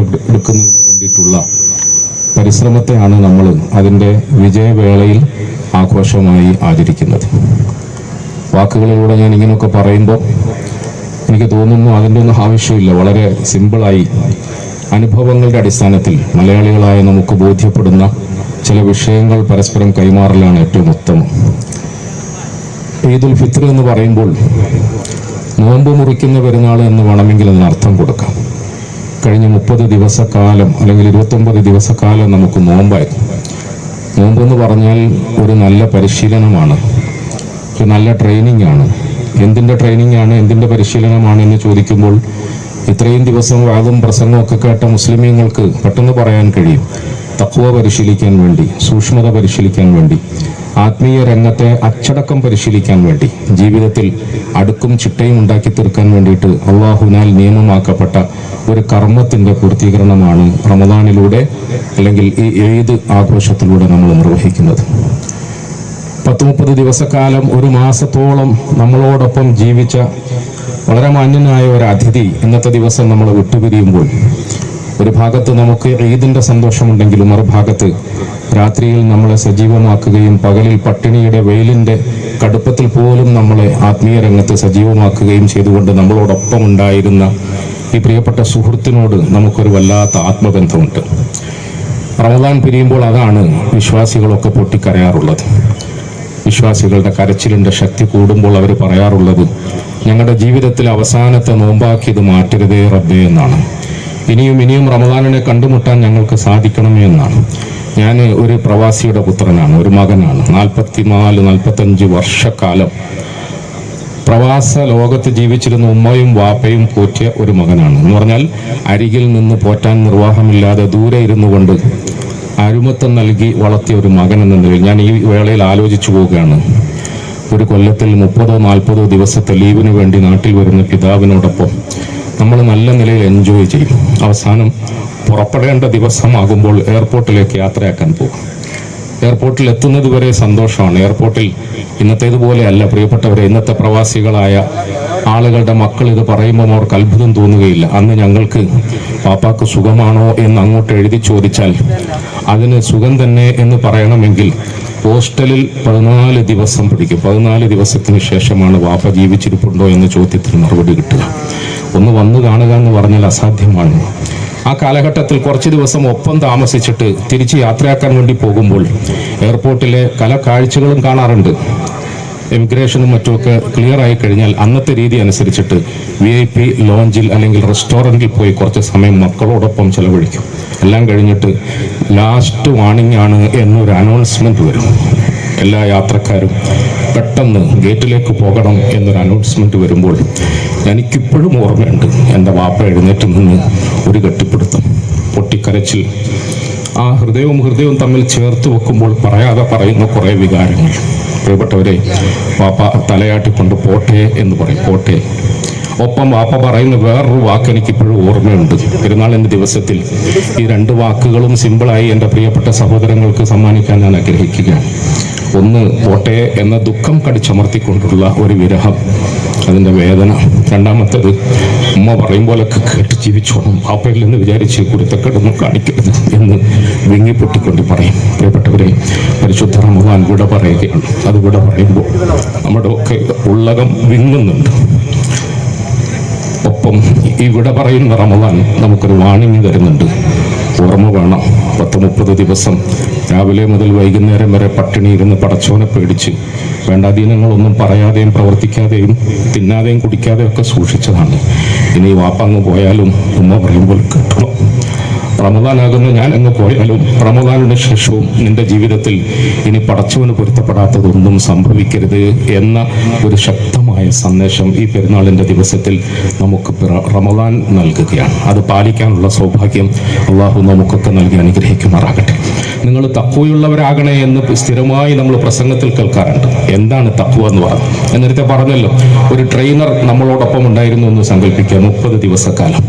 സംരക്ഷിച്ചെടുക്കുന്നതിന് വേണ്ടിയിട്ടുള്ള പരിശ്രമത്തെയാണ് നമ്മൾ അതിന്റെ വിജയവേളയിൽ ആഘോഷമായി ആചരിക്കുന്നത്. വാക്കുകളിലൂടെ ഞാൻ ഇങ്ങനെയൊക്കെ പറയുമ്പോൾ എനിക്ക് തോന്നുന്നു അതിന്റെ ഒന്നും ആവശ്യമില്ല. വളരെ സിമ്പിളായി അനുഭവങ്ങളുടെ അടിസ്ഥാനത്തിൽ മലയാളികളായ നമുക്ക് ബോധ്യപ്പെടുന്ന ചില വിഷയങ്ങൾ പരസ്പരം കൈമാറലാണ് ഏറ്റവും ഉത്തമം. ഈദുൽ ഫിത്ര എന്ന് പറയുമ്പോൾ നോമ്പ് മുറിക്കുന്ന പെരുന്നാൾ എന്ന് വേണമെങ്കിൽ അതിന് അർത്ഥം കൊടുക്കാം. കഴിഞ്ഞ മുപ്പത് ദിവസക്കാലം അല്ലെങ്കിൽ ഇരുപത്തൊമ്പത് ദിവസക്കാലം നമുക്ക് നോമ്പായിരുന്നു നോമ്പെന്ന് പറഞ്ഞാൽ ഒരു നല്ല പരിശീലനമാണ്. ഒരു നല്ല ട്രെയിനിങ് ആണ് എന്തിന്റെ ട്രെയിനിങ് ആണ് എന്തിന്റെ പരിശീലനമാണ് എന്ന് ചോദിക്കുമ്പോൾ ഇത്രയും ദിവസം വാദം പ്രസംഗവും ഒക്കെ കേട്ട മുസ്ലിമീങ്ങൾക്ക് പെട്ടെന്ന് പറയാൻ കഴിയും. തക്വ പരിശീലിക്കാൻ വേണ്ടി സൂക്ഷ്മത പരിശീലിക്കാൻ വേണ്ടി ആത്മീയ രംഗത്തെ അച്ചടക്കം പരിശീലിക്കാൻ വേണ്ടി ജീവിതത്തിൽ അടുക്കും ചിട്ടയും ഉണ്ടാക്കി തീർക്കാൻ വേണ്ടിയിട്ട് അള്ളാഹുനാൽ നിയമമാക്കപ്പെട്ട ഒരു കർമ്മത്തിന്റെ പൂർത്തീകരണമാണ് റമദാനിലൂടെ അല്ലെങ്കിൽ ഈ ഏത് ആഘോഷത്തിലൂടെ നമ്മൾ നിർവഹിക്കുന്നത്. പത്ത് മുപ്പത് ദിവസക്കാലം ഒരു മാസത്തോളം നമ്മളോടൊപ്പം ജീവിച്ച വളരെ മാന്യനായ ഒരു അതിഥി ഇന്നത്തെ ദിവസം നമ്മൾ വിട്ടുപിരിയുമ്പോൾ ഒരു ഭാഗത്ത് നമുക്ക് ഈദിന്റെ സന്തോഷമുണ്ടെങ്കിലും മറുഭാഗത്ത് രാത്രിയിൽ നമ്മളെ സജീവമാക്കുകയും പകലിൽ പട്ടിണിയുടെ വെയിലിന്റെ കടുപ്പത്തിൽ പോലും നമ്മളെ ആത്മീയ രംഗത്ത് സജീവമാക്കുകയും ചെയ്തുകൊണ്ട് നമ്മളോടൊപ്പം ഉണ്ടായിരുന്ന ഈ പ്രിയപ്പെട്ട സുഹൃത്തിനോട് നമുക്കൊരു വല്ലാത്ത ആത്മബന്ധമുണ്ട്. റമദാൻ പിരിയുമ്പോൾ അതാണ് വിശ്വാസികളൊക്കെ പൊട്ടിക്കരയാറുള്ളത്. വിശ്വാസികളുടെ കരച്ചിലിന്റെ ശക്തി കൂടുമ്പോൾ അവർ പറയാറുള്ളത് ഞങ്ങളുടെ ജീവിതത്തിൽ അവസാനത്തെ നോമ്പാക്കിയത് മാറ്റരുതേ റബ്ബേ എന്നാണ്. ഇനിയും ഇനിയും റമദാനിനെ കണ്ടുമുട്ടാൻ ഞങ്ങൾക്ക് സാധിക്കണമേ എന്നാണ്. ഞാൻ ഒരു പ്രവാസിയുടെ പുത്രനാണ് ഒരു മകനാണ്. നാൽപ്പത്തിനാല് നാൽപ്പത്തഞ്ച് വർഷക്കാലം പ്രവാസ ലോകത്ത് ജീവിച്ചിരുന്ന ഉമ്മയും വാപ്പയും പോറ്റിയ ഒരു മകനാണ്. എന്ന് പറഞ്ഞാൽ അരികിൽ നിന്ന് പോറ്റാൻ നിർവാഹമില്ലാതെ ദൂരെ ഇരുന്നു കൊണ്ട് അരുമത്തം നൽകി വളർത്തിയ ഒരു മകൻ എന്ന നിലയിൽ ഞാൻ ഈ വേളയിൽ ആലോചിച്ചു പോവുകയാണ്. ഒരു കൊല്ലത്തിൽ മുപ്പതോ നാൽപ്പതോ ദിവസത്തെ ലീവിന് വേണ്ടി നാട്ടിൽ വരുന്ന പിതാവിനോടൊപ്പം നമ്മൾ നല്ല നിലയിൽ എൻജോയ് ചെയ്യും. അവസാനം പുറപ്പെടേണ്ട ദിവസമാകുമ്പോൾ എയർപോർട്ടിലേക്ക് യാത്രയാക്കാൻ പോകും എയർപോർട്ടിൽ എത്തുന്നത് വരെ സന്തോഷമാണ്. എയർപോർട്ടിൽ ഇന്നത്തേതുപോലെ അല്ല. പ്രിയപ്പെട്ടവരെ ഇന്നത്തെ പ്രവാസികളായ ആളുകളുടെ മക്കൾ ഇത് പറയുമ്പോൾ അവർക്ക് അത്ഭുതം തോന്നുകയില്ല. അന്ന് ഞങ്ങൾക്ക് പാപ്പാക്ക് സുഖമാണോ എന്ന് അങ്ങോട്ട് എഴുതി ചോദിച്ചാൽ അതിന് സുഖം തന്നെ എന്ന് പറയണമെങ്കിൽ പോസ്റ്റലിൽ പതിനാല് ദിവസം പിടിക്കും. പതിനാല് ദിവസത്തിന് ശേഷമാണ് വാപ്പ ജീവിച്ചിരിപ്പുണ്ടോ എന്ന ചോദ്യത്തിന് മറുപടി കിട്ടുക. ഒന്ന് വന്നു കാണുക എന്ന് പറഞ്ഞാൽ അസാധ്യമാണ്. ആ കാലഘട്ടത്തിൽ കുറച്ച് ദിവസം ഒപ്പം താമസിച്ചിട്ട് തിരിച്ച് യാത്രയാക്കാൻ വേണ്ടി പോകുമ്പോൾ എയർപോർട്ടിലെ പല കാഴ്ചകളും കാണാറുണ്ട്. എമിഗ്രേഷനും മറ്റുമൊക്കെ ക്ലിയർ ആയി കഴിഞ്ഞാൽ അന്നത്തെ രീതി അനുസരിച്ചിട്ട് വി ഐ പി ലോഞ്ചിൽ അല്ലെങ്കിൽ റെസ്റ്റോറന്റിൽ പോയി കുറച്ച് സമയം മക്കളോടൊപ്പം ചിലവഴിക്കും. എല്ലാം കഴിഞ്ഞിട്ട് ലാസ്റ്റ് വാണിംഗ് ആണ് എന്നൊരു അനൗൺസ്മെന്റ് വരും. എല്ലാ യാത്രക്കാരും പെട്ടെന്ന് ഗേറ്റിലേക്ക് പോകണം എന്നൊരു അനൗൺസ്മെന്റ് വരുമ്പോൾ എനിക്കിപ്പോഴും ഓർമ്മയുണ്ട്. എന്റെ വാപ്പ എഴുന്നേറ്റ് നിന്ന് ഒരു കെട്ടിപ്പിടുത്തം. പൊട്ടിക്കരച്ചിൽ. ആ ഹൃദയവും ഹൃദയവും തമ്മിൽ ചേർത്ത് വെക്കുമ്പോൾ പറയാതെ പറയുന്ന കുറേ വികാരങ്ങൾ. പ്രിയപ്പെട്ടവരെ വാപ്പ തലയാട്ടിക്കൊണ്ട് പോട്ടെ എന്ന് പറയും. പോട്ടെ. ഒപ്പം വാപ്പ പറയുന്ന വേറൊരു വാക്ക് എനിക്കിപ്പോഴും ഓർമ്മയുണ്ട്. പെരുന്നാളിന്റെ ദിവസത്തിൽ ഈ രണ്ട് വാക്കുകളും സിമ്പിളായി എന്റെ പ്രിയപ്പെട്ട സഹോദരങ്ങൾക്ക് സമ്മാനിക്കാൻ ഞാൻ ആഗ്രഹിക്കുകയാണ്. ഒന്ന് പോട്ടെ എന്ന ദുഃഖം കടിച്ചമർത്തിക്കൊണ്ടുള്ള ഒരു വിരഹം. അതിന്റെ വേദന. രണ്ടാമത്തേത് ഉമ്മ പറയും പോലൊക്കെ കേട്ട് ജീവിച്ചോണം. പാപ്പയിൽ നിന്ന് വിചാരിച്ച് കുരുത്തക്കെടൊന്നും കാണിക്കരുത് എന്ന് വിങ്ങിപ്പൊട്ടിക്കൊണ്ട് പറയും. പ്രിയപ്പെട്ടവരെ പരിശുദ്ധ റമദാൻ വിട പറയുകയാണ്. അത് വിട പറയുമ്പോൾ നമ്മുടെ ഒക്കെ ഉള്ളകം വിങ്ങുന്നുണ്ട്. ഒപ്പം ഈ വിട പറയുന്ന റമദാൻ നമുക്കൊരു വാണിംഗ് തരുന്നുണ്ട്. ഓർമ്മ വേണം. പത്ത് മുപ്പത് ദിവസം. രാവിലെ മുതൽ വൈകുന്നേരം വരെ പട്ടിണി ഇരുന്ന് പടച്ചോനെ പേടിച്ച് വേണ്ടാധീനങ്ങളൊന്നും പറയാതെയും പ്രവർത്തിക്കാതെയും തിന്നാതെയും കുടിക്കാതെയും ഒക്കെ സൂക്ഷിച്ചതാണ്. ഇനി വാപ്പ വാപ്പങ്ങ് പോയാലും ഉമ്മ പറയുമ്പോൾ കിട്ടണം. റമദാനാകുന്ന ഞാൻ അങ്ങ് പോയാലും റമദാനിന് ശേഷവും നിന്റെ ജീവിതത്തിൽ ഇനി പടച്ചവന് പൊരുത്തപ്പെടാത്തതൊന്നും സംഭവിക്കരുത് എന്ന ഒരു ശക്തമായ സന്ദേശം ഈ പെരുന്നാളിന്റെ ദിവസത്തിൽ നമുക്ക് റമദാൻ നൽകുകയാണ്. അത് പാലിക്കാനുള്ള സൗഭാഗ്യം അള്ളാഹു നമുക്കൊക്കെ നൽകി അനുഗ്രഹിക്കുമാറാകട്ടെ. നിങ്ങൾ തക്കുവയുള്ളവരാകണേ എന്ന് സ്ഥിരമായി നമ്മൾ പ്രസംഗത്തിൽ കേൾക്കാറുണ്ട്. എന്താണ് തക്കുവ എന്ന് പറഞ്ഞു നേരത്തെ പറഞ്ഞല്ലോ ഒരു ട്രെയിനർ നമ്മളോടൊപ്പം ഉണ്ടായിരുന്നു എന്ന് സങ്കല്പിക്കുക. മുപ്പത് ദിവസക്കാലം.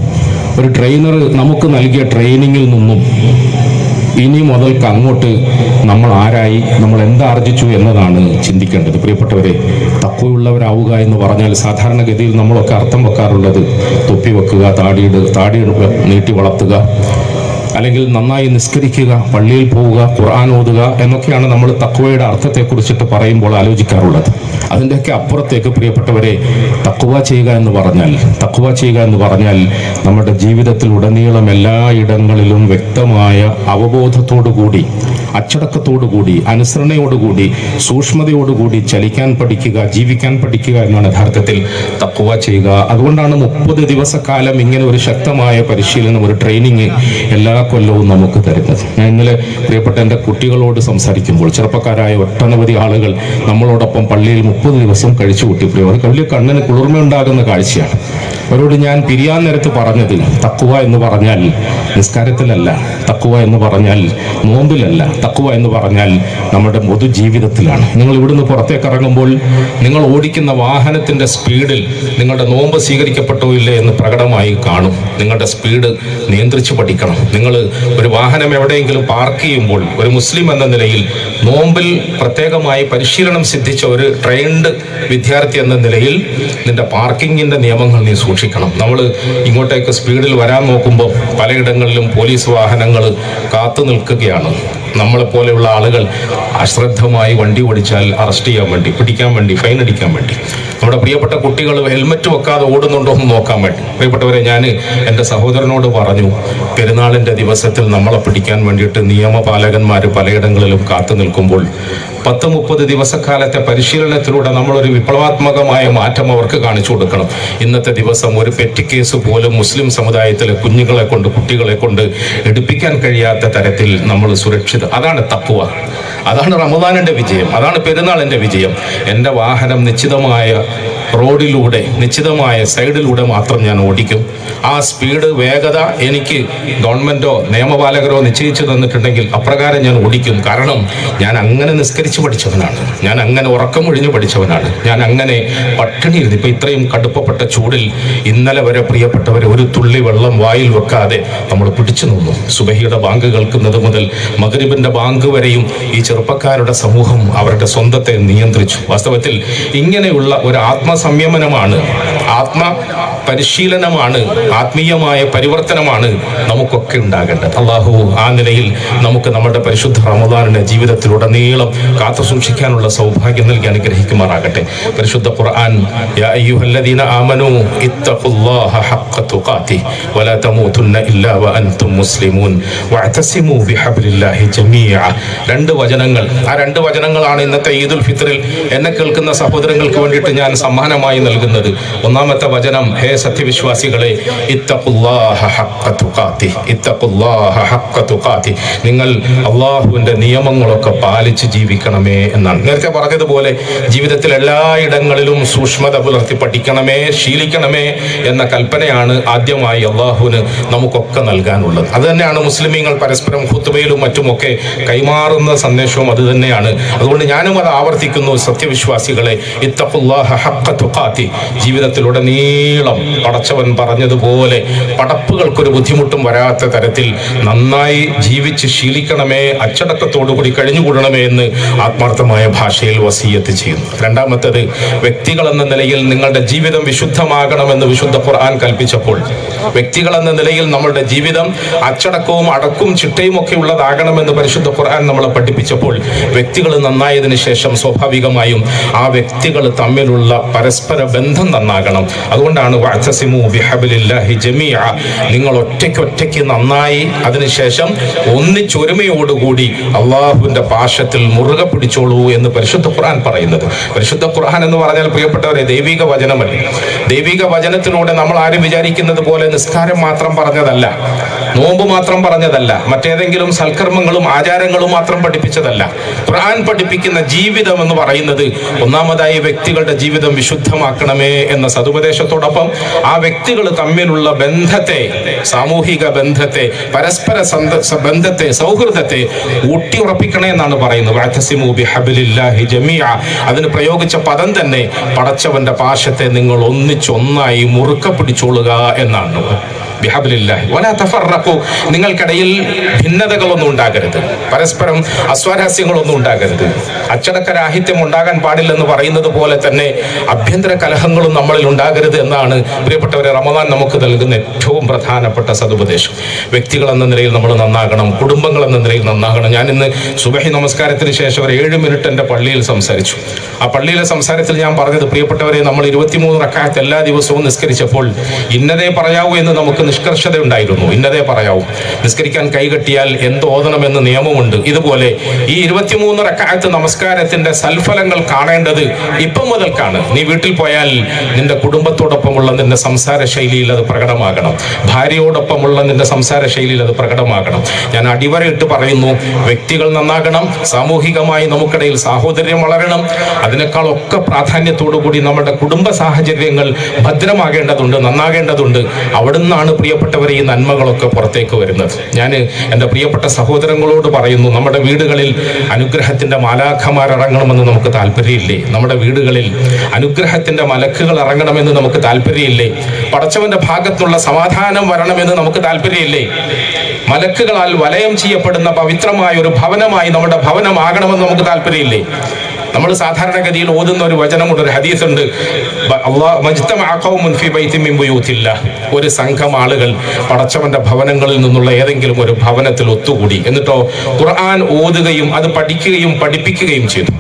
ഒരു ട്രെയിനർ നമുക്ക് നൽകിയ ട്രെയിനിങ്ങിൽ നിന്നും ഇനി മുതൽക്ക് അങ്ങോട്ട് നമ്മൾ ആരായി നമ്മൾ എന്താർജിച്ചു എന്നതാണ് ചിന്തിക്കേണ്ടത്. പ്രിയപ്പെട്ടവരെ തക്കവുള്ളവരാവുക എന്ന് പറഞ്ഞാൽ സാധാരണഗതിയിൽ നമ്മളൊക്കെ അർത്ഥം വെക്കാറുള്ളത് തൊപ്പി വെക്കുക താടിയിട് താടി നീട്ടി വളർത്തുക അല്ലെങ്കിൽ നന്നായി നിസ്കരിക്കുക പള്ളിയിൽ പോവുക ഖുർആൻ ഓതുക എന്നൊക്കെയാണ് നമ്മൾ തക്വയുടെ അർത്ഥത്തെക്കുറിച്ചിട്ട് പറയുമ്പോൾ ആലോചിക്കാറുള്ളത്. അതിന്റെയൊക്കെ അപ്പുറത്തേക്ക് പ്രിയപ്പെട്ടവരെ തക്കുവ ചെയ്യുക എന്ന് പറഞ്ഞാൽ തക്കുവ ചെയ്യുക എന്ന് പറഞ്ഞാൽ നമ്മുടെ ജീവിതത്തിൽ ഉടനീളം എല്ലാ ഇടങ്ങളിലും വ്യക്തമായ അവബോധത്തോടുകൂടി അച്ചടക്കത്തോടുകൂടി അനുസരണയോടുകൂടി സൂക്ഷ്മതയോടുകൂടി ചലിക്കാൻ പഠിക്കുക ജീവിക്കാൻ പഠിക്കുക എന്നാണ് യഥാർത്ഥത്തിൽ തക്കുവ ചെയ്യുക. അതുകൊണ്ടാണ് മുപ്പത് ദിവസക്കാലം ഇങ്ങനെ ഒരു ശക്തമായ പരിശീലനം ഒരു ട്രെയിനിങ് എല്ലാ കൊല്ലവും നമുക്ക് തരുന്നത്. ഞാൻ ഇന്നലെ പ്രിയപ്പെട്ട എന്റെ കുട്ടികളോട് സംസാരിക്കുമ്പോൾ ചെറുപ്പക്കാരായ ഒട്ടനവധി ആളുകൾ നമ്മളോടൊപ്പം പള്ളിയിൽ മുപ്പത് ദിവസം കഴിച്ചു കൂട്ടിപ്പോയി അവർക്ക് വലിയ കണ്ണിന് കുളിർമയുണ്ടാകുന്ന കാഴ്ചയാണ്. അവരോട് ഞാൻ പിരിയാൻ നേരത്ത് പറഞ്ഞത് തക്കുവ എന്ന് പറഞ്ഞാൽ നിസ്കാരത്തിലല്ല തക്കുവ എന്ന് പറഞ്ഞാൽ നോമ്പിലല്ല തക്കുവ എന്ന് പറഞ്ഞാൽ നമ്മുടെ പൊതുജീവിതത്തിലാണ് നിങ്ങൾ ഇവിടുന്ന് പുറത്തേക്ക് ഇറങ്ങുമ്പോൾ നിങ്ങൾ ഓടിക്കുന്ന വാഹനത്തിന്റെ സ്പീഡിൽ നിങ്ങളുടെ നോമ്പ് സ്വീകരിക്കപ്പെട്ടോ ഇല്ലേ എന്ന് പ്രകടമായി കാണും. നിങ്ങളുടെ സ്പീഡ് നിയന്ത്രിച്ചു പഠിക്കണം. നിങ്ങൾ ഒരു വാഹനം എവിടെയെങ്കിലും പാർക്ക് ചെയ്യുമ്പോൾ ഒരു മുസ്ലിം എന്ന നിലയിൽ നോമ്പിൽ പ്രത്യേകമായി പരിശീലനം സിദ്ധിച്ച ഒരു ട്രെയിൻഡ് വിദ്യാർത്ഥി എന്ന നിലയിൽ നിന്റെ പാർക്കിങ്ങിന്റെ നിയമങ്ങൾ നീ സൂക്ഷിക്കണം നമ്മൾ ഇങ്ങോട്ടേക്ക് സ്പീഡിൽ വരാൻ നോക്കുമ്പോൾ പലയിടങ്ങളിലും പോലീസ് വാഹനങ്ങൾ കാത്തു നിൽക്കുകയാണ്. നമ്മളെ പോലെയുള്ള ആളുകൾ അശ്രദ്ധമായി വണ്ടി ഓടിച്ചാൽ അറസ്റ്റ് ചെയ്യാൻ വേണ്ടി പിടിക്കാൻ വേണ്ടി ഫൈൻ അടിക്കാൻ വേണ്ടി. നമ്മുടെ പ്രിയപ്പെട്ട കുട്ടികൾ ഹെൽമറ്റ് വെക്കാതെ ഓടുന്നുണ്ടോ എന്ന് നോക്കാൻ വേണ്ടി. പ്രിയപ്പെട്ടവരെ ഞാൻ എന്റെ സഹോദരനോട് പറഞ്ഞു പെരുന്നാളിന്റെ ദിവസത്തിൽ നമ്മളെ പിടിക്കാൻ വേണ്ടിയിട്ട് നിയമപാലകന്മാർ പലയിടങ്ങളിലും കാത്തു നിൽക്കുമ്പോൾ പത്ത് മുപ്പത് ദിവസക്കാലത്തെ പരിശീലനത്തിലൂടെ നമ്മളൊരു വിപ്ലവാത്മകമായ മാറ്റം അവർക്ക് കാണിച്ചു കൊടുക്കണം. ഇന്നത്തെ ദിവസം ഒരു പെറ്റി കേസ് പോലും മുസ്ലിം സമുദായത്തിലെ കുഞ്ഞുങ്ങളെ കൊണ്ട് കുട്ടികളെ കൊണ്ട് എടുപ്പിക്കാൻ കഴിയാത്ത തരത്തിൽ നമ്മൾ സുരക്ഷിത അതാണ് തപ്പുവ. അതാണ് റമദാനിന്റെ വിജയം. അതാണ് പെരുന്നാളിന്റെ വിജയം. എന്റെ വാഹനം നിശ്ചിതമായ റോഡിലൂടെ നിശ്ചിതമായ സൈഡിലൂടെ മാത്രം ഞാൻ ഓടിക്കും. ആ സ്പീഡ് വേഗത എനിക്ക് ഗവൺമെന്റോ നിയമപാലകരോ നിശ്ചയിച്ചു തന്നിട്ടുണ്ടെങ്കിൽ അപ്രകാരം ഞാൻ ഓടിക്കും. കാരണം ഞാൻ അങ്ങനെ നിസ്കരിച്ച് പഠിച്ചവനാണ്. ഞാൻ അങ്ങനെ ഉറക്കം ഉറക്കമൊഴിഞ്ഞ് പഠിച്ചവനാണ്. ഞാൻ അങ്ങനെ പട്ടിണി ഇപ്പൊ ഇത്രയും കടുപ്പപ്പെട്ട ചൂടിൽ ഇന്നലെ വരെ പ്രിയപ്പെട്ടവരെ ഒരു തുള്ളി വെള്ളം വായിൽ വെക്കാതെ നമ്മൾ പിടിച്ചു നിന്നു. സുബഹിയുടെ ബാങ്ക് കേൾക്കുന്നത് മുതൽ മകരിബിന്റെ ബാങ്ക് വരെയും ഈ ചെറുപ്പക്കാരുടെ സമൂഹം അവരുടെ സ്വന്തത്തെ നിയന്ത്രിച്ചു. വാസ്തവത്തിൽ ഇങ്ങനെയുള്ള ഒരു ആത്മസംയമനമാണ് ആത്മ പരിശീലനമാണ് ആത്മീയമായ പരിവർത്തനമാണ് നമുക്കൊക്കെ ഉണ്ടാകേണ്ടത്. അള്ളാഹു ആ നിലയിൽ നമുക്ക് നമ്മുടെ പരിശുദ്ധ റമദാനിന്റെ ജീവിതത്തിലുടനീളം കാത്തു സൂക്ഷിക്കാനുള്ള സൗഭാഗ്യം നൽകി അനുഗ്രഹിക്കുമാറാകട്ടെ. പരിശുദ്ധ ഖുർആൻ വഅതസിമൂ ബിഹബ്ലില്ലാഹി ജമീഅ. രണ്ട് വചനങ്ങൾ. ആ രണ്ട് വചനങ്ങളാണ് ഇന്നത്തെ ഈദുൽ ഫിത്റിൽ എന്നെ കേൾക്കുന്ന സഹോദരങ്ങൾക്ക് വേണ്ടിയിട്ട് ഞാൻ സമ്മാനമായി നൽകുന്നത്. ഒന്നാമത്തെ വചനം ഹേ സത്യവിശ്വാസികളെ നിങ്ങൾ അള്ളാഹുവിന്റെ നിയമങ്ങളൊക്കെ പാലിച്ച് ജീവിക്കണമേ എന്നാണ്. നേരത്തെ പറഞ്ഞതുപോലെ ജീവിതത്തിൽ എല്ലായിടങ്ങളിലും സൂക്ഷ്മത പുലർത്തി പഠിക്കണമേ ശീലിക്കണമേ എന്ന കൽപ്പനയാണ് ആദ്യമായി അള്ളാഹുവിന് നമുക്കൊക്കെ നൽകാനുള്ളത്. അത് തന്നെയാണ് മുസ്ലിമീങ്ങൾ പരസ്പരം ഹുത്തുബയിലും മറ്റുമൊക്കെ കൈമാറുന്ന സന്ദേശവും അത് തന്നെയാണ്. അതുകൊണ്ട് ഞാനും അത് ആവർത്തിക്കുന്നു. സത്യവിശ്വാസികളെ ഇത്തഖുല്ലാഹ ഹഖ്ക തുഖാതി ജീവിതത്തിലുടനീളം പടച്ചവൻ പറഞ്ഞതുപോലെ പടപ്പുകൾക്കൊരു ബുദ്ധിമുട്ടും വരാത്ത തരത്തിൽ നന്നായി ജീവിച്ച് ശീലിക്കണമേ അച്ചടക്കത്തോടുകൂടി കഴിഞ്ഞുകൂടണമേ എന്ന് ആത്മാർത്ഥമായ ഭാഷയിൽ വസീയത്ത് ചെയ്യുന്നു. രണ്ടാമത്തേത് വ്യക്തികൾ എന്ന നിലയിൽ നിങ്ങളുടെ ജീവിതം വിശുദ്ധമാകണമെന്ന് വിശുദ്ധ ഖുർആൻ കൽപ്പിച്ചപ്പോൾ വ്യക്തികൾ എന്ന നിലയിൽ നമ്മളുടെ ജീവിതം അച്ചടക്കവും അടക്കും ചിട്ടയും ഒക്കെ ഉള്ളതാകണമെന്ന് പരിശുദ്ധ ഖുർആൻ നമ്മളെ പഠിപ്പിച്ചപ്പോൾ വ്യക്തികൾ നന്നായതിനു ശേഷം സ്വാഭാവികമായും ആ വ്യക്തികൾ തമ്മിലുള്ള പരസ്പര ബന്ധം നന്നാകണം. അതുകൊണ്ടാണ് വഅ്തസിമു ബിഹബ്ലില്ലാഹി ജമീഅ. നിങ്ങൾ ഒറ്റയ്ക്ക് ഒറ്റയ്ക്ക് നന്നായി അതിനുശേഷം ഒന്നിച്ചൊരുമയോടുകൂടി അള്ളാഹുവിന്റെ പാശത്തിൽ മുറുകെ പിടിച്ചോളൂ എന്ന് പരിശുദ്ധ ഖുർആൻ പറയുന്നത്. പരിശുദ്ധ ഖുർആൻ എന്ന് പറഞ്ഞാൽ പ്രിയപ്പെട്ടവരെ ദൈവിക വചനമല്ലേ? ദൈവിക വചനത്തിലൂടെ നമ്മൾ ആരും വിചാരിക്കുന്നത് പോലെ നിസ്കാരം മാത്രം പറഞ്ഞതല്ല. നോമ്പ് മാത്രം പറഞ്ഞതല്ല മറ്റേതെങ്കിലും സൽക്കർമ്മങ്ങളും ആചാരങ്ങളും മാത്രം പഠിപ്പിച്ചതല്ല. ഖുർആൻ പഠിപ്പിക്കുന്ന ജീവിതം എന്ന് പറയുന്നത് ഒന്നാമതായി വ്യക്തികളുടെ ജീവിതം വിശുദ്ധമാക്കണമേ എന്ന സതുപദേശത്തോടൊപ്പം ആ വ്യക്തികൾ തമ്മിലുള്ള ബന്ധത്തെ സാമൂഹിക ബന്ധത്തെ പരസ്പര ബന്ധത്തെ സൗഹൃദത്തെ ഊട്ടിയുറപ്പിക്കണേ എന്നാണ് പറയുന്നത്. അതിന് പ്രയോഗിച്ച പദം തന്നെ പടച്ചവന്റെ പാശത്തെ നിങ്ങൾ ഒന്നിച്ചൊന്നായി മുറുക്ക പിടിച്ചോളുക എന്നാണ്. നിങ്ങൾക്കിടയിൽ ഭിന്നതകളൊന്നും ഉണ്ടാകരുത്. പരസ്പരം അസ്വാരസ്യങ്ങളൊന്നും ഉണ്ടാകരുത്. അച്ചടക്ക രാഹിത്യം ഉണ്ടാകാൻ പാടില്ലെന്ന് പറയുന്നത് പോലെ തന്നെ അഭ്യന്തര കലഹങ്ങളും നമ്മളിൽ ഉണ്ടാകരുത് എന്നാണ് പ്രിയപ്പെട്ടവരെ റമദാൻ നമുക്ക് നൽകുന്ന ഏറ്റവും പ്രധാനപ്പെട്ട സതുപദേശം. വ്യക്തികൾ എന്ന നിലയിൽ നമ്മൾ നന്നാകണം. കുടുംബങ്ങൾ എന്ന നിലയിൽ നന്നാകണം. ഞാൻ ഇന്ന് സുബഹി നമസ്കാരത്തിന് ശേഷം ഒരു ഏഴ് മിനിറ്റ് എന്റെ പള്ളിയിൽ സംസാരിച്ചു. ആ പള്ളിയിലെ സംസാരത്തിൽ ഞാൻ പറഞ്ഞത് പ്രിയപ്പെട്ടവരെ നമ്മൾ ഇരുപത്തിമൂന്ന് റക്കായത്ത് എല്ലാ ദിവസവും നിസ്കരിച്ചപ്പോൾ ഇന്നതേ പറയാവൂ എന്ന് നമുക്ക് നിഷ്കർഷത ഉണ്ടായിരുന്നു ഇന്നതേ പറയാവും. നിസ്കരിക്കാൻ കൈകെട്ടിയാൽ എന്ത് ഓതണമെന്ന് നിയമമുണ്ട്. ഇതുപോലെ ഈ ഇരുപത്തിമൂന്ന് റക്കായത്ത് നമസ്കാരത്തിന്റെ സൽഫലങ്ങൾ കാണേണ്ടത് ഇപ്പം മുതൽക്കാണ്. നീ വീട്ടിൽ പോയാൽ നിന്റെ കുടുംബത്തോടൊപ്പമുള്ള നിന്റെ സംസാര ശൈലിയിൽ അത് പ്രകടമാകണം. ഭാര്യയോടൊപ്പമുള്ള നിന്റെ സംസാര ശൈലിയിൽ അത് പ്രകടമാകണം. ഞാൻ അടിവരയിട്ട് പറയുന്നു വ്യക്തികൾ നന്നാകണം സാമൂഹികമായി നമുക്കിടയിൽ സാഹോദര്യം വളരണം. അതിനേക്കാളൊക്കെ പ്രാധാന്യത്തോടു കൂടി നമ്മുടെ കുടുംബ സാഹചര്യങ്ങൾ ഭദ്രമാകേണ്ടതുണ്ട് നന്നാകേണ്ടതുണ്ട്. അവിടുന്നാണ് പ്രിയപ്പെട്ടവരെ ഈ നന്മകളൊക്കെ പുറത്തേക്ക് വരുന്നത്. ഞാൻ എന്റെ പ്രിയപ്പെട്ട സഹോദരങ്ങളോട് പറയുന്നു നമ്മുടെ വീടുകളിൽ അനുഗ്രഹത്തിന്റെ മാലാഖമാർ ഇറങ്ങണമെന്ന് നമുക്ക് താല്പര്യമില്ലേ? നമ്മുടെ വീടുകളിൽ അനുഗ്രഹത്തിന്റെ മലക്കുകൾ ഇറങ്ങണമെന്ന് നമുക്ക് താല്പര്യമില്ലേ? പടച്ചവന്റെ ഭാഗത്തുള്ള സമാധാനം വരണമെന്ന് നമുക്ക് താല്പര്യമില്ലേ? മലക്കുകളാൽ വലയം ചെയ്യപ്പെടുന്ന പവിത്രമായ ഒരു ഭവനമായി നമ്മുടെ ഭവനമാകണമെന്ന് നമുക്ക് താല്പര്യമില്ലേ? നമ്മൾ സാധാരണഗതിയിൽ ഓതുന്ന ഒരു വചനമുണ്ട് ഒരു ഹദീസ് ഉണ്ട് ബ- അള്ളാ- മജ്തമഅ ഖൗമുൻ ഫീ ബൈത്തിൻ മിൻ ബുയൂത്തില്ലാ. ഒരു സംഘം ആളുകൾ പടച്ചവന്റെ ഭവനങ്ങളിൽ നിന്നുള്ള ഏതെങ്കിലും ഒരു ഭവനത്തിൽ ഒത്തുകൂടി. എന്നിട്ടോ ഖുർആൻ ഓതുകയും അത് പഠിക്കുകയും പഠിപ്പിക്കുകയും ചെയ്തു.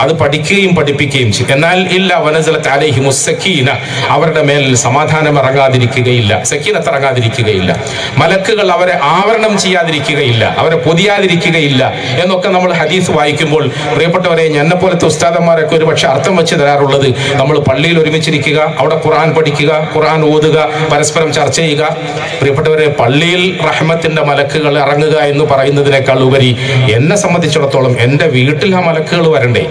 അത് പഠിക്കുകയും പഠിപ്പിക്കുകയും ചെയ്യും. എന്നാൽ ഇല്ല വനസലത്ത് അലൈഹി മുസ്സക്കീന അവരുടെ മേൽ സമാധാനം ഇറങ്ങാതിരിക്കുകയില്ല. സക്കീനത്ത് ഇറങ്ങാതിരിക്കുകയില്ല. മലക്കുകൾ അവരെ ആവരണം ചെയ്യാതിരിക്കുകയില്ല. അവരെ പൊതിയാതിരിക്കുകയില്ല. എന്നൊക്കെ നമ്മൾ ഹദീസ് വായിക്കുമ്പോൾ പ്രിയപ്പെട്ടവരെ എന്നെ പോലത്തെ ഉസ്താദന്മാരൊക്കെ ഒരു പക്ഷെ അർത്ഥം വെച്ച് തരാറുള്ളത് നമ്മൾ പള്ളിയിൽ ഒരുമിച്ചിരിക്കുക അവിടെ ഖുർആൻ പഠിക്കുക ഖുർആൻ ഓതുക പരസ്പരം ചർച്ച ചെയ്യുക. പ്രിയപ്പെട്ടവരെ പള്ളിയിൽ റഹ്മത്തിന്റെ മലക്കുകൾ ഇറങ്ങുക എന്ന് പറയുന്നതിനേക്കാൾ ഉപരി എന്നെ സംബന്ധിച്ചിടത്തോളം എന്റെ വീട്ടിൽ ആ മലക്കുകൾ വരണ്ടേ?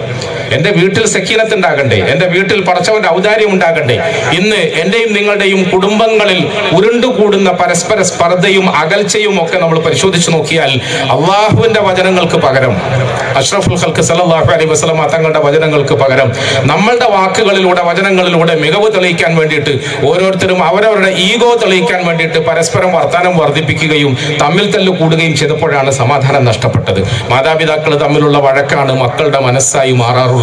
എന്റെ വീട്ടിൽ സക്കീനത്ത് ഉണ്ടാകണ്ടേ എന്റെ വീട്ടിൽ പടച്ചവന്റെ ഔദാര്യം ഉണ്ടാകണ്ടേ? ഇന്ന് എന്റെയും നിങ്ങളുടെയും കുടുംബങ്ങളിൽ ഉരുണ്ടുകൂടുന്ന പരസ്പര സ്പർദ്ധയും അകൽച്ചയും ഒക്കെ നമ്മൾ പരിശോധിച്ചു നോക്കിയാൽ അള്ളാഹുവിന്റെ വചനങ്ങൾക്ക് പകരം അഷ്റഫുൽ ഹൽക്ക് സല്ലല്ലാഹു അലൈഹി വസ്ലമ തങ്ങളുടെ വചനങ്ങൾക്ക് പകരം നമ്മളുടെ വാക്കുകളിലൂടെ വചനങ്ങളിലൂടെ മികവ് തെളിയിക്കാൻ വേണ്ടിയിട്ട് ഓരോരുത്തരും അവരവരുടെ ഈഗോ തെളിയിക്കാൻ വേണ്ടിയിട്ട് പരസ്പരം വർത്താനം വർദ്ധിപ്പിക്കുകയും തമ്മിൽ തല്ല് കൂടുകയും ചെയ്തപ്പോഴാണ് സമാധാനം നഷ്ടപ്പെട്ടത്. മാതാപിതാക്കൾ തമ്മിലുള്ള വഴക്കാണ് മക്കളുടെ മനസ്സായി മാറാറുള്ളത്.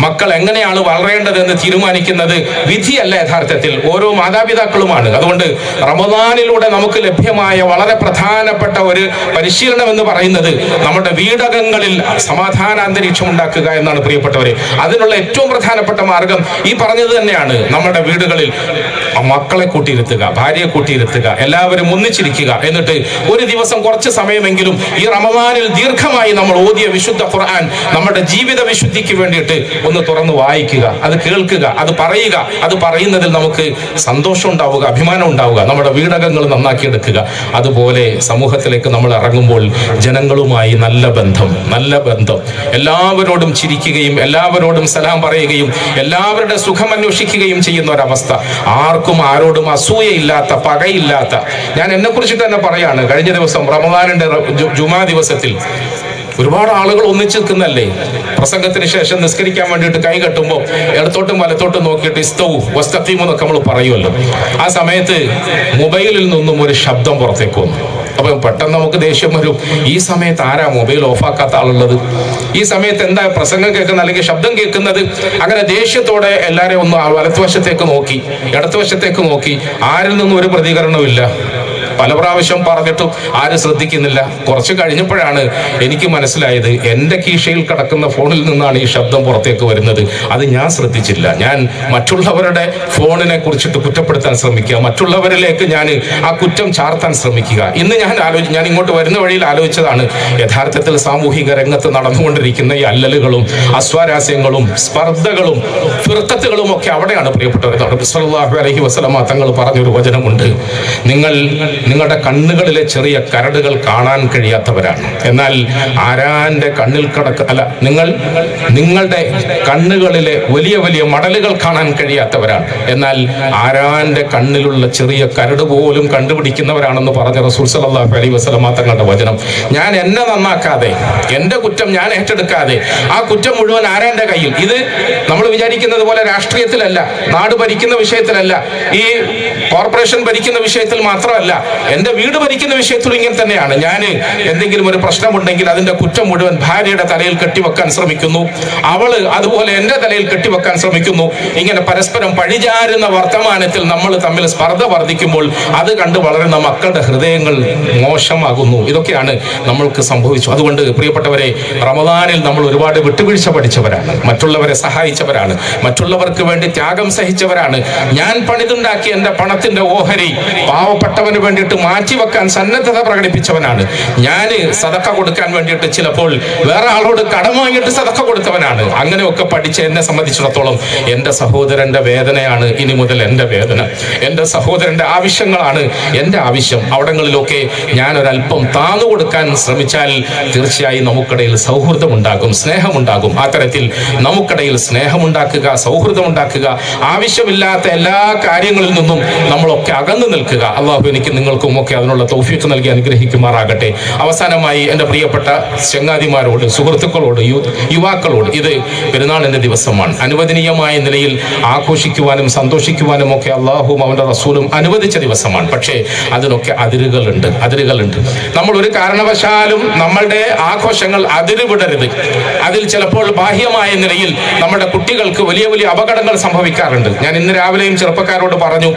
മക്കൾ എങ്ങനെയാണ് വളരേണ്ടതെന്ന് തീരുമാനിക്കുന്നത്? വിധിയല്ല യഥാർത്ഥത്തിൽ. ഓരോ മാതാപിതാക്കളുമാണ്. അതുകൊണ്ട് റമദാനിലൂടെ നമുക്ക് ലഭ്യമായ വളരെ പ്രധാനപ്പെട്ട ഒരു പരിശീലനം എന്ന് പറയുന്നത് നമ്മുടെ വീടകങ്ങളിൽ സമാധാന അന്തരീക്ഷം ഉണ്ടാക്കുക എന്നാണ് പ്രിയപ്പെട്ടവരെ. അതിനുള്ള ഏറ്റവും പ്രധാനപ്പെട്ട മാർഗം ഈ പറഞ്ഞത് തന്നെയാണ്. നമ്മുടെ വീടുകളിൽ മക്കളെ കൂട്ടിയിരുത്തുക ഭാര്യയെ കൂട്ടിയിരുത്തുക എല്ലാവരും ഒന്നിച്ചിരിക്കുക. എന്നിട്ട് ഒരു ദിവസം കുറച്ച് സമയമെങ്കിലും ഈ റമദാനിൽ ദീർഘമായി നമ്മൾ ഓതിയ വിശുദ്ധ ഖുർആൻ നമ്മുടെ ജീവിത വിശുദ്ധിക്ക് വേണ്ടിയിട്ട് ഒന്ന് തുറന്ന് വായിക്കുക അത് കേൾക്കുക അത് പറയുക. അത് പറയുന്നതിൽ നമുക്ക് സന്തോഷം ഉണ്ടാവുക അഭിമാനം ഉണ്ടാവുക നമ്മുടെ വീടകങ്ങൾ നന്നാക്കിയെടുക്കുക അതുപോലെ സമൂഹത്തിലേക്ക് നമ്മൾ ഇറങ്ങുമ്പോൾ ജനങ്ങളുമായി നല്ല ബന്ധം നല്ല ബന്ധം. എല്ലാവരോടും ചിരിക്കുകയും എല്ലാവരോടും സലാം പറയുകയും എല്ലാവരുടെ സുഖം അന്വേഷിക്കുകയും ചെയ്യുന്ന ഒരവസ്ഥ. ആർക്കും ആരോടും അസൂയയില്ലാത്ത പകയില്ലാത്ത. ഞാൻ എന്നെ കുറിച്ച് തന്നെ പറയാണ്. കഴിഞ്ഞ ദിവസം റമദാനിന്റെ ജുമാ ദിവസത്തിൽ ഒരുപാട് ആളുകൾ ഒന്നിച്ചു നിൽക്കുന്നല്ലേ പ്രസംഗത്തിന് ശേഷം നിസ്കരിക്കാൻ വേണ്ടിയിട്ട് കൈ കെട്ടുമ്പോൾ ഇടത്തോട്ടും വലത്തോട്ടും നോക്കിയിട്ട് ഇസ്തവും വസ്തീമു എന്നൊക്കെ നമ്മൾ പറയുമല്ലോ. ആ സമയത്ത് മൊബൈലിൽ നിന്നും ഒരു ശബ്ദം പുറത്തേക്ക് വന്നു. അപ്പൊ പെട്ടെന്ന് നമുക്ക് ദേഷ്യം വരും. ഈ സമയത്ത് ആരാ മൊബൈൽ ഓഫാക്കാത്ത ആളുള്ളത്? ഈ സമയത്ത് എന്താ പ്രസംഗം കേൾക്കുന്ന അല്ലെങ്കിൽ ശബ്ദം കേൾക്കുന്നത്? അങ്ങനെ ദേഷ്യത്തോടെ എല്ലാരെയും ഒന്ന് വലത്തുവശത്തേക്ക് നോക്കി ഇടത്തുവശത്തേക്ക് നോക്കി. ആരിൽ നിന്നും ഒരു പ്രതികരണവും ഇല്ല. പല പ്രാവശ്യം പറഞ്ഞിട്ടും ആരും ശ്രദ്ധിക്കുന്നില്ല. കുറച്ച് കഴിഞ്ഞപ്പോഴാണ് എനിക്ക് മനസ്സിലായത് എന്റെ കീശയിൽ കിടക്കുന്ന ഫോണിൽ നിന്നാണ് ഈ ശബ്ദം പുറത്തേക്ക് വരുന്നത്. അത് ഞാൻ ശ്രദ്ധിച്ചില്ല. ഞാൻ മറ്റുള്ളവരുടെ ഫോണിനെ കുറിച്ചിട്ട് കുറ്റപ്പെടുത്താൻ ശ്രമിക്കുക. മറ്റുള്ളവരിലേക്ക് ഞാൻ ആ കുറ്റം ചാർത്താൻ ശ്രമിക്കുക. ഇന്ന് ഞാൻ ആലോചി ഞാൻ ഇങ്ങോട്ട് വരുന്ന വഴിയിൽ ആലോചിച്ചതാണ്. യഥാർത്ഥത്തിൽ സാമൂഹിക രംഗത്ത് നടന്നുകൊണ്ടിരിക്കുന്ന ഈ അല്ലലുകളും അസ്വാരാസ്യങ്ങളും സ്പർദ്ധകളും ഫിർക്കത്തുകളും ഒക്കെ അവിടെയാണ് പ്രിയപ്പെട്ടവർ. അലഹി വസ്ലമ തങ്ങൾ പറഞ്ഞൊരു വചനമുണ്ട്. നിങ്ങൾ നിങ്ങളുടെ കണ്ണുകളിലെ ചെറിയ കരടുകൾ കാണാൻ കഴിയാത്തവരാണ്. എന്നാൽ ആരാന്റെ കണ്ണിൽ കടക്ക അല്ല നിങ്ങൾ നിങ്ങളുടെ കണ്ണുകളിലെ വലിയ വലിയ മടലുകൾ കാണാൻ കഴിയാത്തവരാണ്. എന്നാൽ ആരാന്റെ കണ്ണിലുള്ള ചെറിയ കരട് പോലും കണ്ടുപിടിക്കുന്നവരാണെന്ന് പറഞ്ഞ റസൂൽ സല്ലല്ലാഹു അലൈഹി വസല്ലമ തങ്ങളുടെ വചനം. ഞാൻ എന്നെ നന്നാക്കാതെ എന്റെ കുറ്റം ഞാൻ ഏറ്റെടുക്കാതെ ആ കുറ്റം മുഴുവൻ ആരാന്റെ കയ്യിൽ? ഇത് നമ്മൾ വിചാരിക്കുന്നത് പോലെ രാഷ്ട്രീയത്തിലല്ല നാട് ഭരിക്കുന്ന വിഷയത്തിലല്ല. ഈ കോർപ്പറേഷൻ ഭരിക്കുന്ന വിഷയത്തിൽ മാത്രമല്ല എന്റെ വീട് ഭരിക്കുന്ന വിഷയത്തിലും ഇങ്ങനെ തന്നെയാണ്. ഞാൻ എന്തെങ്കിലും ഒരു പ്രശ്നമുണ്ടെങ്കിൽ അതിന്റെ കുറ്റം മുഴുവൻ ഭാര്യയുടെ തലയിൽ കെട്ടിവെക്കാൻ ശ്രമിക്കുന്നു. അവൾ അതുപോലെ എന്റെ തലയിൽ കെട്ടിവെക്കാൻ ശ്രമിക്കുന്നു. ഇങ്ങനെ പരസ്പരം പഴിചാരുന്ന വർത്തമാനത്തിൽ നമ്മൾ തമ്മിൽ സ്പർദ്ധ വർദ്ധിക്കുമ്പോൾ അത് കണ്ട് വളരുന്ന മക്കളുടെ ഹൃദയങ്ങൾ മോശമാകുന്നു. ഇതൊക്കെയാണ് നമ്മൾക്ക് സംഭവിച്ചു. അതുകൊണ്ട് പ്രിയപ്പെട്ടവരെ റമദാനിൽ നമ്മൾ ഒരുപാട് വിട്ടുവീഴ്ച പഠിച്ചവരാണ്. മറ്റുള്ളവരെ സഹായിച്ചവരാണ്. മറ്റുള്ളവർക്ക് വേണ്ടി ത്യാഗം സഹിച്ചവരാണ്. ഞാൻ പണിതുണ്ടാക്കിയ എന്റെ പണത്തിന്റെ ഓഹരി പാവപ്പെട്ടവന് വേണ്ടിയിട്ട് മാറ്റിവെക്കാൻ സന്നദ്ധത പ്രകടിപ്പിച്ചവനാണ്. ഞാൻ സതക്ക കൊടുക്കാൻ വേണ്ടിയിട്ട് ചിലപ്പോൾ വേറെ ആളോട് കടം വാങ്ങിയിട്ട് സതക്ക കൊടുത്തവനാണ്. അങ്ങനെയൊക്കെ പഠിച്ച എന്നെ സംബന്ധിച്ചിടത്തോളം എന്റെ സഹോദരന്റെ വേദനയാണ് ഇനി മുതൽ എന്റെ വേദന. എന്റെ സഹോദരന്റെ ആവശ്യങ്ങളാണ് എന്റെ ആവശ്യം. അവിടങ്ങളിലൊക്കെ ഞാൻ ഒരല്പം താന്നു കൊടുക്കാൻ ശ്രമിച്ചാൽ തീർച്ചയായും നമുക്കിടയിൽ സൗഹൃദമുണ്ടാകും സ്നേഹമുണ്ടാകും. ആ തരത്തിൽ നമുക്കിടയിൽ സ്നേഹമുണ്ടാക്കുക സൗഹൃദമുണ്ടാക്കുക ആവശ്യമില്ലാത്ത എല്ലാ കാര്യങ്ങളിൽ നിന്നും നമ്മളൊക്കെ അകന്നു നിൽക്കുക. അള്ളാഹു എനിക്ക് നിങ്ങൾക്കും ഒക്കെ അതിനുള്ള തൗഫീഖ് നൽകി അനുഗ്രഹിക്കുമാറാകട്ടെ. അവസാനമായി എന്റെ പ്രിയപ്പെട്ട ചങ്ങാതിമാരോട് സുഹൃത്തുക്കളോട് യുവാക്കളോട് ഇത് പെരുന്നാളിന്റെ ദിവസമാണ്. അനുവദനീയമായ നിലയിൽ ആഘോഷിക്കുവാനും സന്തോഷിക്കുവാനും ഒക്കെ അള്ളാഹുവും അവന്റെ റസൂലും അനുവദിച്ച ദിവസമാണ്. പക്ഷേ അതിനൊക്കെ അതിരുകളുണ്ട് അതിരുകളുണ്ട്. നമ്മൾ ഒരു കാരണവശാലും നമ്മളുടെ ആഘോഷങ്ങൾ അതിരുവിടരുത്. അതിൽ ചിലപ്പോൾ ബാഹ്യമായ നിലയിൽ നമ്മുടെ കുട്ടികൾക്ക് വലിയ വലിയ അപകടങ്ങൾ സംഭവിക്കാറുണ്ട്. ഞാൻ ഇന്ന് രാവിലെയും ചെറുപ്പക്കാരോട് പറഞ്ഞു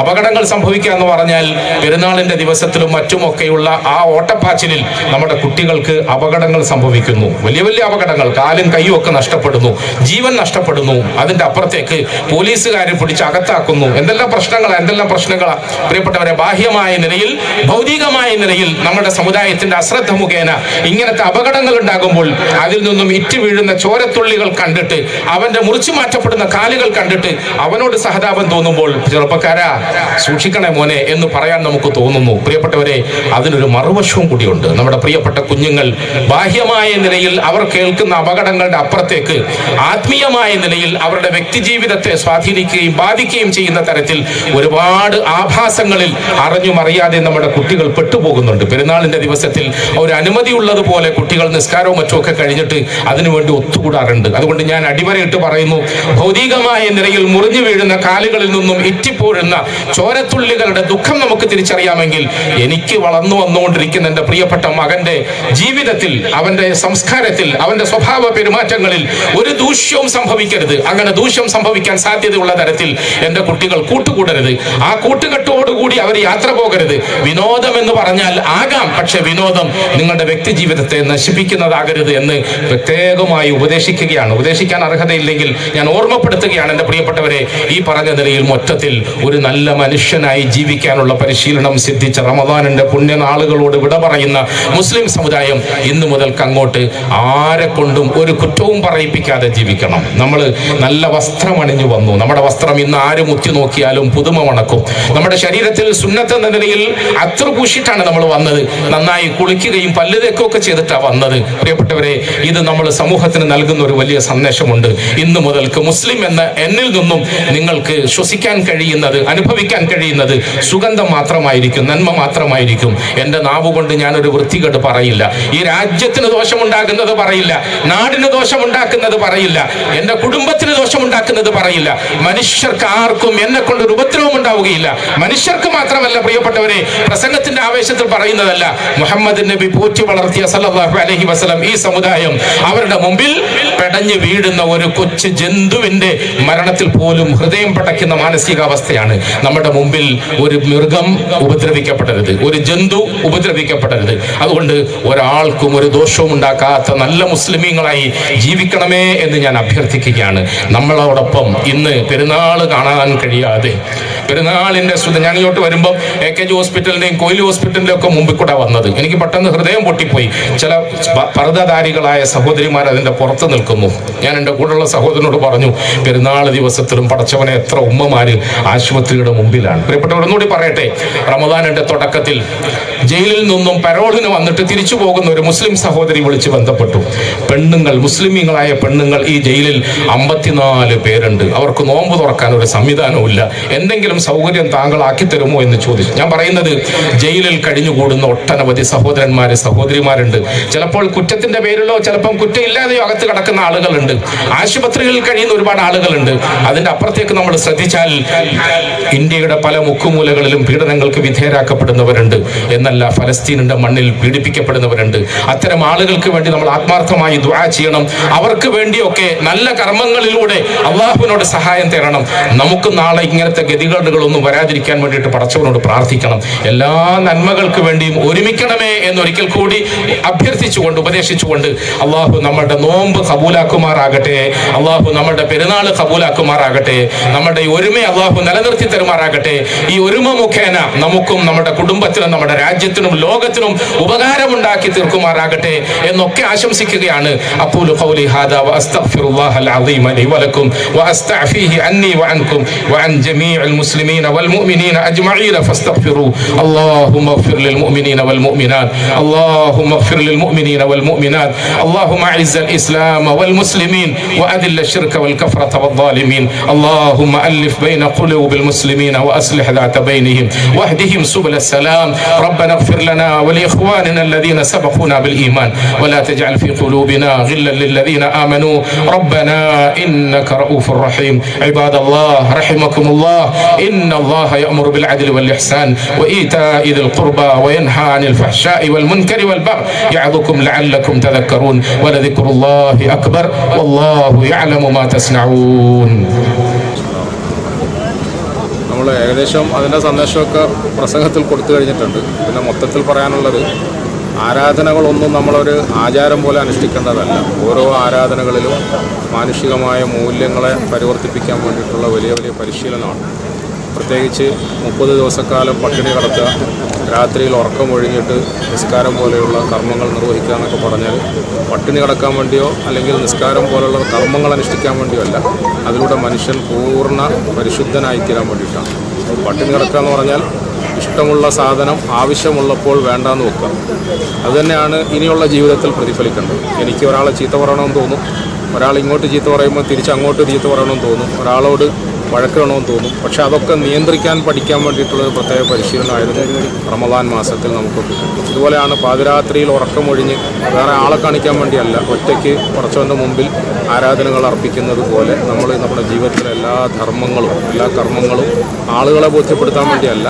അപകടങ്ങൾ സംഭവിക്കുക എന്ന് പറഞ്ഞാൽ പെരുന്നാളിന്റെ ദിവസത്തിലും മറ്റുമൊക്കെയുള്ള ആ ഓട്ടപ്പാച്ചിലിൽ നമ്മുടെ കുട്ടികൾക്ക് അപകടങ്ങൾ സംഭവിക്കുന്നു. വലിയ വലിയ അപകടങ്ങൾ. കാലും കൈയും ഒക്കെ നഷ്ടപ്പെടുന്നു. ജീവൻ നഷ്ടപ്പെടുന്നു. അതിന്റെ അപ്പുറത്തേക്ക് പോലീസുകാരെ പിടിച്ച് അകത്താക്കുന്നു. എന്തെല്ലാം പ്രശ്നങ്ങളാണ് എന്തെല്ലാം പ്രശ്നങ്ങളാണ് പ്രിയപ്പെട്ടവരെ ബാഹ്യമായ നിലയിൽ ഭൗതികമായ നിലയിൽ നമ്മുടെ സമുദായത്തിന്റെ അശ്രദ്ധ മുഖേന ഇങ്ങനത്തെ അപകടങ്ങൾ ഉണ്ടാകുമ്പോൾ അതിൽ നിന്നും ഇറ്റ് വീഴുന്ന ചോരത്തുള്ളികൾ കണ്ടിട്ട് അവന്റെ മുറിച്ചു മാറ്റപ്പെടുന്ന കാലുകൾ കണ്ടിട്ട് അവനോട് സഹതാപം തോന്നുമ്പോൾ ചെറുപ്പക്കാരാ സൂക്ഷിക്കണേ മോനെ എന്ന് പറയാൻ നമുക്ക് തോന്നുന്നു. പ്രിയപ്പെട്ടവരെ അതിനൊരു മറുവശവും കൂടിയുണ്ട്. നമ്മുടെ പ്രിയപ്പെട്ട കുഞ്ഞുങ്ങൾ ബാഹ്യമായ നിലയിൽ അവർ കേൾക്കുന്ന അപകടങ്ങളുടെ അപ്പുറത്തേക്ക് ആത്മീയമായ നിലയിൽ അവരുടെ വ്യക്തി ജീവിതത്തെ സ്വാധീനിക്കുകയും ബാധിക്കുകയും ചെയ്യുന്ന തരത്തിൽ ഒരുപാട് ആഭാസങ്ങളിൽ അറിഞ്ഞും അറിയാതെ നമ്മുടെ കുട്ടികൾ പെട്ടുപോകുന്നുണ്ട്. പെരുന്നാളിന്റെ ദിവസത്തിൽ ഒരു അനുമതി ഉള്ളതുപോലെ കുട്ടികൾ നിസ്കാരവും മറ്റും ഒക്കെ കഴിഞ്ഞിട്ട് അതിനുവേണ്ടി ഒത്തുകൂടാറുണ്ട്. അതുകൊണ്ട് ഞാൻ അടിവരയിട്ട് പറയുന്നു ഭൗതികമായ നിലയിൽ മുറിഞ്ഞു വീഴുന്ന കാലുകളിൽ നിന്നും ഇറ്റിപ്പോഴുന്ന ചോരത്തുള്ളികളുടെ ദുഃഖം നമുക്ക് തിരിച്ചറിയാമെങ്കിൽ എനിക്ക് വളർന്നു വന്നുകൊണ്ടിരിക്കുന്ന എന്റെ പ്രിയപ്പെട്ട മകന്റെ ജീവിതത്തിൽ അവന്റെ സംസ്കാരത്തിൽ അവന്റെ സ്വഭാവ പെരുമാറ്റങ്ങളിൽ ഒരു ദൂഷ്യവും സംഭവിക്കരുത്. അങ്ങനെ ദൂഷ്യം സംഭവിക്കാൻ സാധ്യതയുള്ള തരത്തിൽ എന്റെ കുട്ടികൾ കൂട്ടുകൂടരുത്. ആ കൂട്ടുകെട്ടോടുകൂടി അവർ യാത്ര പോകരുത്. വിനോദം എന്ന് പറഞ്ഞാൽ ആകാം പക്ഷെ വിനോദം നിങ്ങളുടെ വ്യക്തി ജീവിതത്തെ നശിപ്പിക്കുന്നതാകരുത് എന്ന് പ്രത്യേകമായി ഉപദേശിക്കുകയാണ്. ഉപദേശിക്കാൻ അർഹതയില്ലെങ്കിൽ ഞാൻ ഓർമ്മപ്പെടുത്തുകയാണ് എന്റെ പ്രിയപ്പെട്ടവരെ ഈ പറഞ്ഞ നിലയിൽ മൊത്തത്തിൽ ഒരു നല്ല മനുഷ്യനായി ജീവിക്കാനുള്ള പരിശീലനം സിദ്ധിച്ച റമദാനിന്റെ പുണ്യനാളുകളോട് വിട പറയുന്ന മുസ്ലിം സമുദായം ഇന്നു മുതൽക്ക് അങ്ങോട്ട് ആരെ കൊണ്ടും ഒരു കുറ്റവും പറയിപ്പിക്കാതെ ജീവിക്കണം. നമ്മൾ നല്ല വസ്ത്രം അണിഞ്ഞു വന്നു. നമ്മുടെ വസ്ത്രം ഇന്ന് ആരും മുത്തി നോക്കിയാലും പുതുമ മണക്കും. നമ്മുടെ ശരീരത്തിൽ സുന്നത്ത് എന്ന നിലയിൽ അത്ര പൂശിയിട്ടാണ് നമ്മൾ വന്നത്. നന്നായി കുളിക്കുകയും പല്ല് തേക്കുകയൊക്കെ ചെയ്തിട്ടാണ് വന്നത്. പ്രിയപ്പെട്ടവരെ ഇത് നമ്മൾ സമൂഹത്തിന് നൽകുന്ന ഒരു വലിയ സന്ദേശമുണ്ട്. ഇന്നു മുതൽക്ക് മുസ്ലിം എന്ന എന്നിൽ നിന്നും നിങ്ങൾക്ക് ശ്വസിക്കാൻ കഴിയുന്നത് അനുഭവിക്കാൻ കഴിയുന്നത് സുഗന്ധം മാത്രമായിരിക്കും നന്മ മാത്രമായിരിക്കും. എന്റെ നാവ് കൊണ്ട് ഞാനൊരു വൃത്തികേട് പറയില്ല. ഈ രാജ്യത്തിന് ദോഷമുണ്ടാകുന്നത് പറയില്ല. നാടിന് ദോഷമുണ്ടാക്കുന്നത് പറയില്ല. എന്റെ കുടുംബത്തിന് ദോഷമുണ്ടാക്കുന്നത് പറയില്ല. മനുഷ്യർക്ക് ആർക്കും എന്നെ കൊണ്ട് ഒരു ഉപദ്രവം ഉണ്ടാവുകയില്ല. മനുഷ്യർക്ക് മാത്രമല്ല പ്രിയപ്പെട്ടവരെ പ്രസംഗത്തിന്റെ ആവേശത്തിൽ പറയുന്നതല്ല മുഹമ്മദ് നബി പോറ്റി വളർത്തിയ സല്ലാഹു അലഹി വസ്ലം ഈ സമുദായം അവരുടെ മുമ്പിൽ പെടഞ്ഞു വീഴുന്ന ഒരു കൊച്ചു ജന്തുവിന്റെ മരണത്തിൽ പോലും ഹൃദയം പടയ്ക്കുന്ന മാനസികാവസ്ഥയാണ്. നമ്മുടെ മുമ്പിൽ ഒരു മൃഗം ഉപദ്രവിക്കപ്പെടരുത്. ഒരു ജന്തു ഉപദ്രവിക്കപ്പെടരുത്. അതുകൊണ്ട് ഒരാൾക്കും ഒരു ദോഷവും ഉണ്ടാക്കാത്ത നല്ല മുസ്ലിമീങ്ങളായി ജീവിക്കണമേ എന്ന് ഞാൻ അഭ്യർത്ഥിക്കുകയാണ്. നമ്മളോടൊപ്പം ഇന്ന് പെരുന്നാൾ കാണാൻ കഴിയാതെ പെരുന്നാളിന്റെ ശ്രുതി ഞാൻ ഇങ്ങോട്ട് വരുമ്പോൾ എ കെ ജി ഹോസ്പിറ്റലിന്റെയും കോയിലി ഹോസ്പിറ്റലിന്റെയും ഒക്കെ മുമ്പിൽ കൂടെ വന്നത്. എനിക്ക് പെട്ടെന്ന് ഹൃദയം പൊട്ടിപ്പോയി. ചില പർദ്ധധാരികളായ സഹോദരിമാർ അതിന്റെ പുറത്ത് നിൽക്കുന്നു. ഞാൻ എന്റെ കൂടെയുള്ള സഹോദരനോട് പറഞ്ഞു പെരുന്നാൾ ദിവസത്തിലും പടച്ചവനെ എത്ര ഉമ്മമാര് ആശുപത്രിയുടെ മുമ്പിലാണ്. പ്രിയപ്പെട്ടവർ ഒന്നുകൂടി പറയട്ടെ. റമദാനിന്റെ തുടക്കത്തിൽ ജയിലിൽ നിന്നും പരോളിന് വന്നിട്ട് തിരിച്ചു പോകുന്ന ഒരു മുസ്ലിം സഹോദരി വിളിച്ച് ബന്ധപ്പെട്ടു. പെണ്ണുങ്ങൾ മുസ്ലിമീങ്ങളായ പെണ്ണുങ്ങൾ ഈ ജയിലിൽ അമ്പത്തിനാല് പേരുണ്ട്. അവർക്ക് നോമ്പ് തുറക്കാൻ ഒരു സംവിധാനവുമില്ല. എന്തെങ്കിലും സൗകര്യം താങ്കൾ ആക്കി തരുമോ എന്ന് ചോദിച്ചു. ഞാൻ പറയുന്നത് ജയിലിൽ കഴിഞ്ഞുകൂടുന്ന ഒട്ടനവധി സഹോദരന്മാര് സഹോദരിമാരുണ്ട്. ചിലപ്പോൾ കുറ്റത്തിന്റെ പേരിലോ ചിലപ്പം കുറ്റമില്ലാതെയോ അകത്ത് കിടക്കുന്ന ആളുകളുണ്ട്. ആശുപത്രികളിൽ കഴിയുന്ന ഒരുപാട് ആളുകളുണ്ട്. അതിന്റെ അപ്പുറത്തേക്ക് നമ്മൾ ശ്രദ്ധിച്ചാൽ ഇന്ത്യയുടെ പല മുക്കുമൂലകളിലും പീഡനങ്ങൾക്ക് വിധേയരാക്കപ്പെടുന്നവരുണ്ട്. എന്നല്ല ഫലസ്തീനിന്റെ മണ്ണിൽ പീഡിപ്പിക്കപ്പെടുന്നവരുണ്ട്. അത്തരം ആളുകൾക്ക് വേണ്ടി നമ്മൾ ആത്മാർത്ഥമായി ദ്വാ ചെയ്യണം. അവർക്ക് വേണ്ടിയൊക്കെ നല്ല കർമ്മങ്ങളിലൂടെ അള്ളാഹുവിനോട് സഹായം തേടണം. നമുക്ക് നാളെ ഇങ്ങനത്തെ കേടുപാടുകളൊന്നും വരാതിരിക്കാൻ വേണ്ടിയിട്ട് പടച്ചവനോട് പ്രാർത്ഥിക്കണം. എല്ലാ നന്മകൾക്ക് വേണ്ടിയും ഒരുമിക്കണമേ എന്നൊരിക്കൽ കൂടി അഭ്യർത്ഥിച്ചുകൊണ്ട് ഉപദേശിച്ചുകൊണ്ട് അള്ളാഹു നമ്മുടെ നോമ്പ് കബൂലാക്കുമാറാകട്ടെ അള്ളാഹു നമ്മുടെ പെരുന്നാൾ കബൂലാക്കുമാറാകട്ടെ നമ്മുടെ ഈ ഒരുമ അള്ളാഹു നിലനിർത്തി തരുമാറാകട്ടെ ഈ ഒരുമ മുഖേന നമുക്കും നമ്മുടെ കുടുംബത്തിനും നമ്മുടെ രാജ്യത്തിനും ലോകത്തിനും ഉപകാരമുണ്ടാക്കി തീർക്കുമാറാകട്ടെ എന്നൊക്കെ ആശംസിക്കുകയാണ്. അപ്പോൾ അസ്തഗ്ഫിറുല്ലാഹൽ വലക്കും അന്നി വഅൻ ജമീഉൽ المسلمين والمؤمنين أجمعين فاستغفروا اللهم اغفر للمؤمنين والمؤمنات. اللهم اغفر للمؤمنين والمؤمنات. اللهم أعز الإسلام والمسلمين وأذل الشرك والكفرة والظالمين. اللهم ألف بين قلوب المسلمين وأصلح ذات بينهم. واهدهم سبل السلام. ربنا اغفر لنا ولإخواننا الذين سبقونا بالإيمان. ولا تجعل في قلوبنا غلا للذين آمنوا. ربنا إنك رؤوف رحيم. عباد الله رحمكم الله. ان الله يامر بالعدل والاحسان وايتاء ذي القربى وينهى عن الفحشاء والمنكر والبغي يعظكم لعلكم تذكرون ولذكر الله اكبر والله يعلم ما تصنعون നമ്മൾ ഏകദേശം അതിൻ്റെ സന്ദേശമൊക്കെ പ്രസംഗത്തിൽ കൊടുത്തു കഴിഞ്ഞിട്ടുണ്ട് പിന്നെ മൊത്തത്തിൽ പറയാനുള്ളത് ആരാധനകളൊന്നും നമ്മളൊരു ആചാരം പോലെ അനുഷ്ഠിക്കേണ്ടതല്ല ഓരോ ആരാധനകളിലും മാനുഷികമായ മൂല്യങ്ങളെ പരിവർത്തിപ്പിക്കാൻ വേണ്ടിയിട്ടുള്ള വലിയ വലിയ പരിശീലനമാണ് പ്രത്യേകിച്ച് മുപ്പത് ദിവസക്കാലം പട്ടിണി കടത്തുക രാത്രിയിൽ ഉറക്കം ഒഴിഞ്ഞിട്ട് നിസ്കാരം പോലെയുള്ള കർമ്മങ്ങൾ നിർവഹിക്കുക എന്നൊക്കെ പറഞ്ഞാൽ പട്ടിണി കിടക്കാൻ വേണ്ടിയോ അല്ലെങ്കിൽ നിസ്കാരം പോലെയുള്ള കർമ്മങ്ങൾ അനുഷ്ഠിക്കാൻ വേണ്ടിയോ അല്ല. അതിലൂടെ മനുഷ്യൻ പൂർണ പരിശുദ്ധനായി തീരാൻ വേണ്ടിയിട്ടാണ്. പട്ടിണി കിടക്കുക എന്ന് പറഞ്ഞാൽ ഇഷ്ടമുള്ള സാധനം ആവശ്യമുള്ളപ്പോൾ വേണ്ടാന്ന് വെക്കുക. അതുതന്നെയാണ് ഇനിയുള്ള ജീവിതത്തിൽ പ്രതിഫലിക്കേണ്ടത്. എനിക്ക് ഒരാളെ ചീത്ത പറയണമെന്ന് തോന്നും. ഒരാൾ ഇങ്ങോട്ട് ചീത്ത പറയുമ്പോൾ തിരിച്ച് അങ്ങോട്ട് ചീത്ത പറയണമെന്ന് തോന്നും. ഒരാളോട് വഴക്കണമെന്ന് തോന്നും. പക്ഷെ അതൊക്കെ നിയന്ത്രിക്കാൻ പഠിക്കാൻ വേണ്ടിയിട്ടുള്ള പ്രത്യേക പരിശീലനമായിരുന്നു റമദാൻ മാസത്തിൽ നമുക്ക് ഇതുപോലെയാണ് പാതിരാത്രിയിൽ ഉറക്കമൊഴിഞ്ഞ് വേറെ ആളെ കാണിക്കാൻ വേണ്ടിയല്ല ഒറ്റയ്ക്ക് കുറച്ചവന്റെ മുമ്പിൽ ആരാധനകൾ അർപ്പിക്കുന്നത് പോലെ നമ്മൾ നമ്മുടെ ജീവിതത്തിലെ എല്ലാ ധർമ്മങ്ങളും എല്ലാ കർമ്മങ്ങളും ആളുകളെ ബോധ്യപ്പെടുത്താൻ വേണ്ടിയല്ല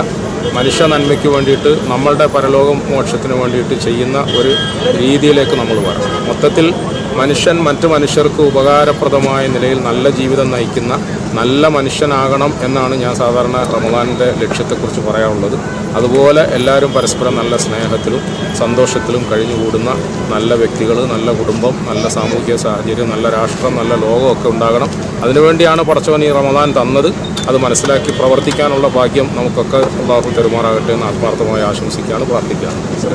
മനുഷ്യ നന്മയ്ക്ക് വേണ്ടിയിട്ട് നമ്മളുടെ പരലോക മോക്ഷത്തിന് വേണ്ടിയിട്ട് ചെയ്യുന്ന ഒരു രീതിയിലേക്ക് നമ്മൾ വരണം. മൊത്തത്തിൽ മനുഷ്യൻ മറ്റു മനുഷ്യർക്ക് ഉപകാരപ്രദമായ നിലയിൽ നല്ല ജീവിതം നയിക്കുന്ന നല്ല മനുഷ്യനാകണം എന്നാണ് ഞാൻ സാധാരണ റമദാനിന്റെ ലക്ഷ്യത്തെക്കുറിച്ച് പറയാനുള്ളത് അതുപോലെ എല്ലാവരും പരസ്പരം നല്ല സ്നേഹത്തിലും സന്തോഷത്തിലും കഴിഞ്ഞുകൂടുന്ന നല്ല വ്യക്തികൾ നല്ല കുടുംബം നല്ല സാമൂഹിക സാഹചര്യം നല്ല രാഷ്ട്രം നല്ല ലോകമൊക്കെ ഉണ്ടാകണം. അതിനുവേണ്ടിയാണ് പടച്ചവൻ ഈ റമദാൻ തന്നത്. അത് മനസ്സിലാക്കി പ്രവർത്തിക്കാനുള്ള ഭാഗ്യം നമുക്കൊക്കെ അള്ളാഹു തെരുമാറാകട്ടെ എന്ന് ആത്മാർത്ഥമായി ആശംസിക്കുകയാണ് പ്രാർത്ഥിക്കുകയാണ്.